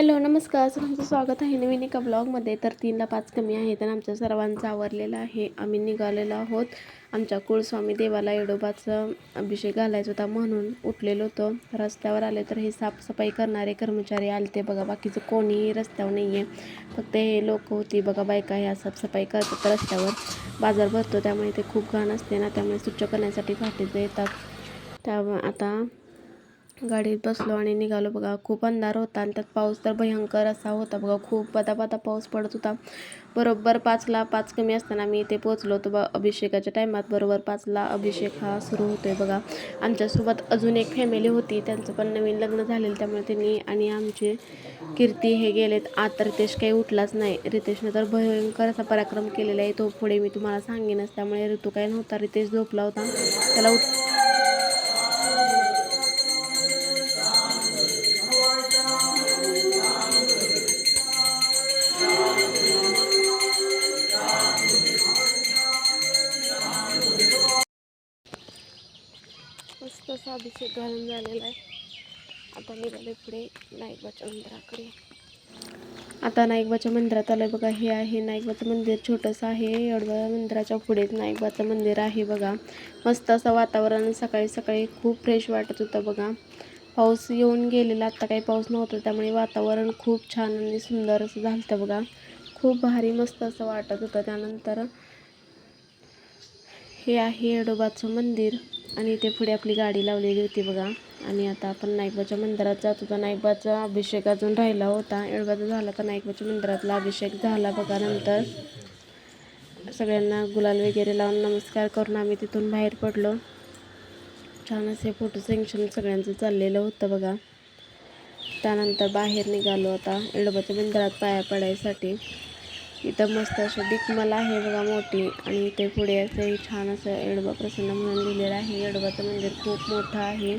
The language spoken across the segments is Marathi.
हॅलो नमस्कार. सर्वांचं स्वागत आहे नवीन एका ब्लॉगमध्ये तर तीनला पाच कमी आहेत तर आमच्या सर्वांचं आवरलेलं आहे. आम्ही निघालेलो आहोत आमच्या कुळस्वामी देवाला येडोबाचं अभिषेक घालायचा होता म्हणून उठलेलो होतो. रस्त्यावर आले तर हे साफसफाई करणारे कर्मचारी आले ते बघा बाकीचं कोणीही रस्त्यावर नाही आहे फक्त हे लोक होती. बघा बायका ह्या साफसफाई करतात रस्त्यावर. बाजार भरतो त्यामुळे ते खूप घाण असते ना त्यामुळे स्वच्छ करण्यासाठी फाटीचं येतात त्या आता गाडीत बसलो आणि निघालो बघा. खूप अंधार होता आणि त्यात पाऊस तर भयंकर असा होता बघा. खूप बदा पाऊस पडत होता. बरोबर पाचला पाच कमी असताना मी इथे पोचलो होतो बा अभिषेकाच्या टायमात बरोबर पाचला अभिषेक हा सुरू होतोय बघा. आमच्यासोबत अजून एक फॅमिली होती. त्यांचं पण नवीन लग्न झालेलं त्यामुळे त्यांनी आणि आमचे कीर्ती हे गेलेत. आत रितेश काही उठलाच नाही. रितेशनं तर भयंकर असा पराक्रम केलेला आहे. तो पुढे मी तुम्हाला सांगेनच. त्यामुळे ऋतू काय नव्हता. रितेश झोपला होता. त्याला उठ तसा अभिषेक घालून झालेला आहे. आता निघाले पुढे नाईकबाच्या मंदिराकडे आता नाईकबाच्या मंदिरात आलं बघा हे आहे नाईकबाचं मंदिर. छोटंसं आहे एवढं मंदिराच्या पुढेच नाईकबाचं मंदिर आहे बघा. मस्त असं वातावरण सकाळी सकाळी खूप फ्रेश वाटत होतं बघा. पाऊस येऊन गेलेला आत्ता काही पाऊस नव्हता त्यामुळे वातावरण खूप छान आणि सुंदर असं झालं होतं बघा. खूप भारी मस्त असं वाटत होतं. त्यानंतर हे आहे येडोबाचं मंदिर. आणि इथे पुढे आपली गाडी लावलेली होती बघा. आणि आता आपण नाईकबाच्या मंदिरात जात. होता नाईकबाचा अभिषेक अजून राहिला होता. एळबाचा झाला तर नाईकबाच्या मंदिरातला अभिषेक झाला बघा नंतर. सगळ्यांना गुलाल वगैरे लावून नमस्कार करून आम्ही तिथून बाहेर पडलो. छान असे फोटो सेंक्शन सगळ्यांचं चाललेलं होतं बघा. त्यानंतर बाहेर निघालो आता. एळबाच्या मंदिरात पाया पडायसाठी. इथं मस्त असं डिकमल आहे बघा मोठी. आणि इथे पुढे असं छान असं येडोबा प्रसन्न म्हणून लिहिलेलं आहे. येडोबाचं मंदिर खूप मोठं आहे.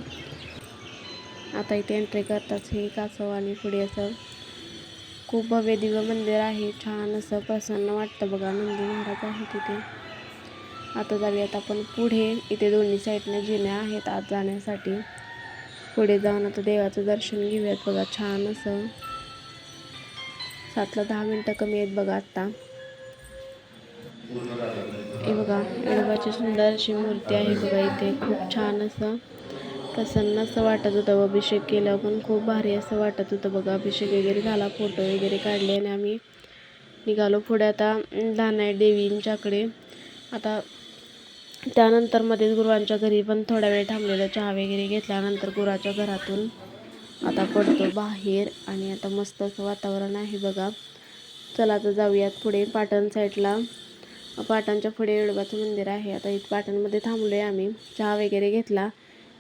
आता इथे एंट्री करताच हे कासव आणि पुढे असं खूप भव्य दिव्य मंदिर आहे. छान असं प्रसन्न वाटतं बघा. नंदी महाराज आहे तिथे. आता जाऊयात आपण पुढे. इथे दोन्ही साईडने जिन्या आहेत आत जाण्यासाठी. पुढे जाऊन आता देवाचं दर्शन घेऊयात बघा. छान असं सातला दहा मिनटं कमी आहेत बघा आत्ता. हे बघा येडोबाची सुंदर अशी मूर्ती आहे बघा इथे. खूप छान असं प्रसन्न असं वाटत होतं अभिषेक केला पण खूप भारी असं वाटत होतं बघा. अभिषेक वगैरे झाला फोटो वगैरे काढले आणि आम्ही निघालो पुढे आता दानाय देवींच्याकडे. आता त्यानंतर मध्येच गुरुवांच्या घरी पण थोडा वेळ थांबलेलं चहा वगैरे घेतल्यानंतर गुराच्या घरातून. आता पडतो बाहेर आणि आता मस्त असं वातावरण आहे बघा. चला आता जाऊयात पुढे पाटण साईडला. पाटणच्या पुढे येडोबाचं मंदिर आहे. आता इथं पाटणमध्ये थांबलो आहे आम्ही. चहा वगैरे घेतला.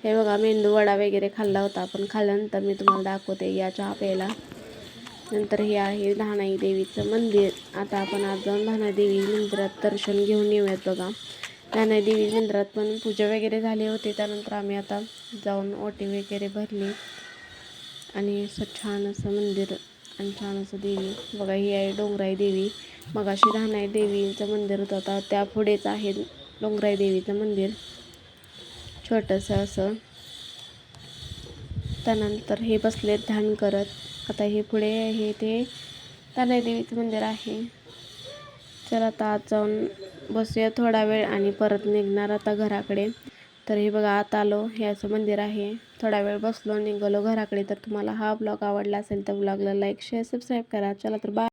हे बघा मेंदू वडा वगैरे खाल्ला होता. पण खाल्ल्यानंतर मी तुम्हाला दाखवते या चहा प्यायला. नंतर हे आहे धानाई देवीचं मंदिर. आता आपण आज जाऊन धानाई देवी मंदिरात दर्शन घेऊन येऊयात बघा. धानाई देवी मंदिरात पण पूजा वगैरे झाली होती. त्यानंतर आम्ही आता जाऊन ओटी वगैरे भरली. आणि असं छान असं मंदिर आणि छान असं देवी. बघा ही आहे डोंगराई देवी. मग अशी धानाई देवीचं मंदिर होतं आता त्या पुढेच आहे डोंगराई देवीचं मंदिर. छोटंसं असं. त्यानंतर हे बसले ध्यान करत. आता हे पुढे हे ते धानाई देवीचं मंदिर आहे. चला आता आज जाऊन बसूया थोडा वेळ आणि परत निघणार आता घराकडे. तर हे बघा आता आलो. हे असं मंदिर आहे. थोडा वेळ बसलो निघालो. घराकडे तर तुम्हाला हा ब्लॉग आवडला असेल तर ब्लॉगला लाईक शेअर सबस्क्राईब करा. चला तर बाय